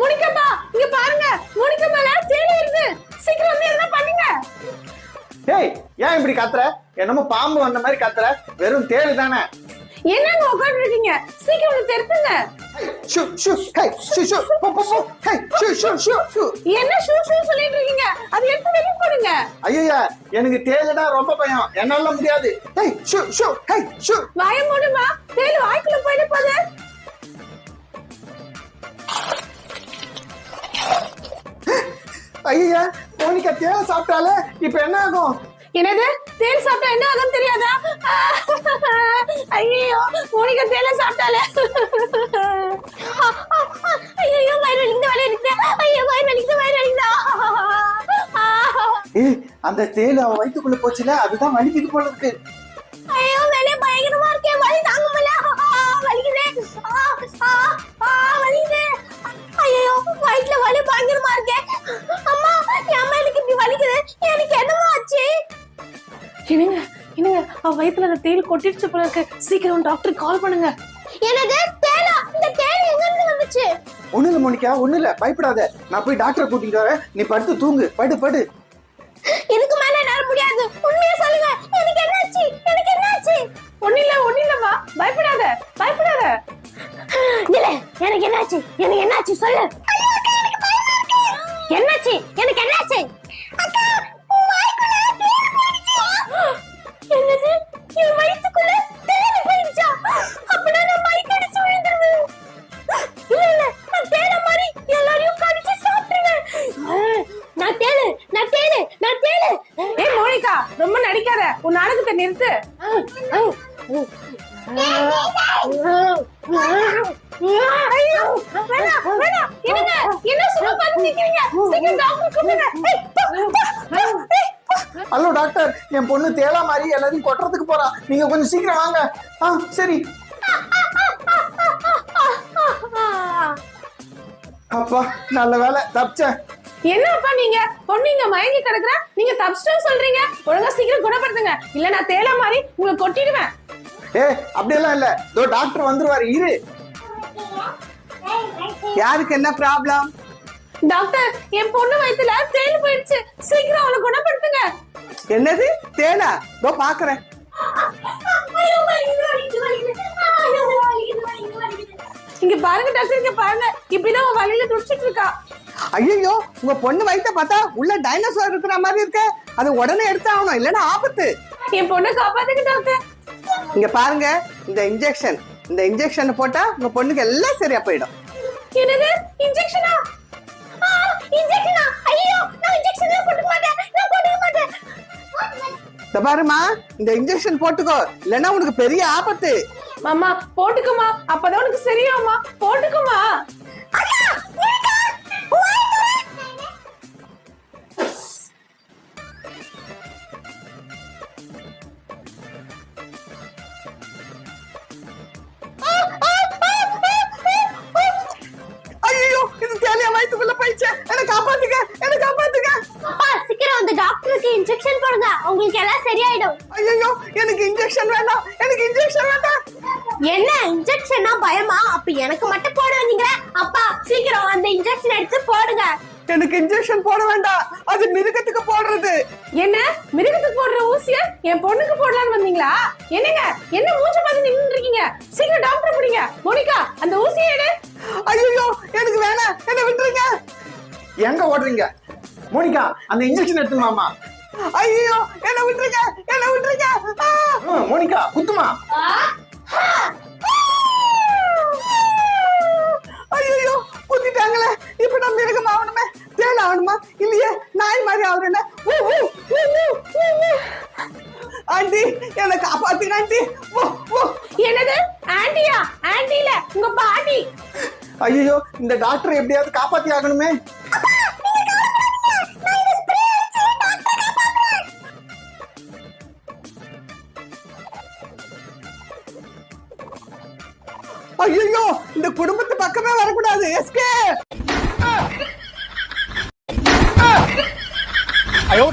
மோனிகாமா இங்க பாருங்க. மோனிகாமால தேடி சீக்கிரம் வந்து எதனா பண்ணுங்க. ஏய் ஏன் இப்படி கத்துற? என்னமோ பாம்பு வந்த மாதிரி கத்துற. வெறும் தேடு தானே என்னங்க உட்காந்து இருக்கீங்க சீக்கிரம் வந்து திருப்புங்க ஷூ ஷூ ஹை ஷூ ஷூ போ போ போ ஹை ஷூ ஷூ ஷூ ஷூ. என்ன ஷூ ஷூ சொல்லிட்டு இருக்கீங்க? அது எடுத்து வெளிய போடுங்க. ஐயா எனக்கு தேளுனா ரொம்ப பயம். என்னால முடியாது. ஹை ஷூ ஷூ ஹை ஷூ. வாய மூடுமா? தேலு வாய்க்குள்ள போயிட போகுது. ஐயா மோனிகா தேள சாப்பிட்டாலே இப்ப என்ன ஆகும்? என்னது? தேல் சாப்பிட்டா என்ன ஆகும் தெரியாதா? ஐயோ மோனிகா தேல சாப்பிட்டாலே. ஐயோ வயிறு வலிக்குது வயிறு வலிக்குது. ஐயோ வயிறு வலிக்குது வயிறு வலிக்குதா. ஏய் அந்த தேளு அவ வயித்துக்குள்ள போச்சுல அதுதான் வலிக்குது போல இருக்கு. ஐயோ வெளியே பயங்கரமா இருக்கே வலி தாங்க முடியல வலிக்குதே. ஆ, ஆ, ஆ, வலிக்குதே. ஐயோ வயிற்றுல வலி பயங்கரமா இருக்கே. அம்மா என் அம்மா எனக்கு இப்படி வலிக்குது. எனக்கு என்னமோ ஆச்சு? என்னங்க? என்னங்க அவ வயித்துல அந்த தேள் கொட்டிடுச்சு போல இருக்கு. சீக்கிரம் டாக்டர் கால் பண்ணுங்க. என்னது? தேளா இந்த தேள் எங்க இருந்து வந்துச்சு? ஒண்ணு இல்ல மோனிகா. ஒண்ணு இல்ல. பயப்படாத. நான் போய் டாக்டரை கூட்டிட்டு வரேன். நீ படுத்து தூங்கு. படு படு. இதுக்கு மேல என்னால முடியாது. உண்மையா சொல்லுங்க. எனக்கு என்னாச்சு? எனக்கு என்னாச்சு? ஒண்ணு இல்ல ஒண்ணு இல்லம்மா. பயப்படாத. பயப்படாத. இல்ல எனக்கு என்னாச்சு? எனக்கு என்னாச்சு? சொல்லு. என்னாச்சு? எனக்கு என்னாச்சு? நிறுத்து. நிறுத்து ஹலோ டாக்டர். என் பொண்ணு தேலா மாதிரி எல்லாத்தையும் கொட்டுறதுக்கு போறா. நீங்க கொஞ்சம் சீக்கிரம் வாங்க. ஆ சரி. அப்பா நல்ல வேலை. தப்பிச்சேன். என்னப்பா நீங்க? பொண்ணுங்க மயங்கி கிடக்குற. நீங்க தப்பிச்சிட்டு சொல்றீங்க. ஒழுங்கா சீக்கிரம் குணப்படுத்துங்க. இல்ல நான் தேலை மாதிரி உங்களை கொட்டிடுவேன். ஏ அப்படியெல்லாம் இல்ல. இதோ டாக்டர் வந்துருவாரு. இரு. யாருக்கு என்ன ப்ராப்ளம் டாக்டர் என் பொண்ணு வயித்துல தேள் போயிடுச்சு. சீக்கிரம் அவளை குணப்படுத்துங்க. என்னது? தேனா? இதோ பாக்குறேன். இங்க பாருங்க டாக்டர் இங்க பாருங்க. இப்படிதான் வழியில துடிச்சிட்டு இருக்கா. ஐயோ உங்க பொண்ணு வயித்த பார்த்தா உள்ள டைனோசர் இருக்கிற மாதிரி இருக்கு. அது உடனே எடுத்தாகணும் இல்லைன்னா ஆபத்து. என் பொண்ணை காப்பாத்துங்க டாக்டர் இங்க பாருங்க இந்த இன்ஜெக்ஷன் இந்த இன்ஜெக்ஷன் போட்டா உங்க பொண்ணுக்கு எல்லாம் சரியா போயிடும். என்னது? இன்ஜெக்ஷனா இன்ஜெக்ஷனா ஐயோ நான் இன்ஜெக்ஷன் போட்டுக்க மாட்டேன். நான் போட்டுக்க மாட்டேன். இந்த பாருமா இந்த இன்ஜெக்ஷன் போட்டுக்கோ. இல்லைன்னா உனக்கு பெரிய ஆபத்து. மாமா போட்டுக்குமா அப்பதான் உனக்கு சரியாமா போட்டுக்குமா இன்ஜெக்ஷன் போடுங்க. உங்களுக்கு எல்லாம் சரியாயிடும். ஐயோ எனக்கு இன்ஜெக்ஷன் வேண்டாம். எனக்கு இன்ஜெக்ஷன் வேண்டாம். என்ன? இன்ஜெக்ஷனா பயமா? அப்ப எனக்கு மட்டும் போட வந்தீங்க அப்பா சீக்கிரம் அந்த இன்ஜெக்ஷன் எடுத்து போடுங்க. எனக்கு இன்ஜெக்ஷன் போட வேண்டாம். அது மிருகத்துக்கு போடுறது. என்ன? மிருகத்துக்கு போடுற ஊசிய என் பொண்ணுக்கு போடலாம்னு வந்தீங்களா? என்னங்க? என்ன மூஞ்ச பார்த்து நின்று இருக்கீங்க? சீக்கிரம் டாக்டர் பிடிங்க. மோனிகா அந்த ஊசியை எடு. ஐயோ எனக்கு வேணாம். என்ன விட்டுருங்க எங்க ஓடுறீங்க? மோனிகா அந்த இன்ஜெக்ஷன் எடுத்துமாமா ஐயோ என்ன விட்டுருங்க என்ன விட்டுருங்க ஆ! மோனிகா குத்துமா? ஐயோ குத்திட்டாங்களே. இப்ப நான் மிருகம் ஆகணுமே? தேன் ஆகணுமா? இல்லையே நாய் மாதிரி ஆகுறேன். ஆண்டி என்னை காப்பாத்துங்க ஆண்டி. என்னது? ஆண்டியா? ஆண்டி இல்ல உங்க பாட்டி. ஐயோ இந்த டாக்டர் எப்படியாவது காப்பாத்தி ஆகணுமே? ஐயோ இந்த குடும்பத்து பக்கமே வரக்கூடாது. எஸ்கே ஐயோ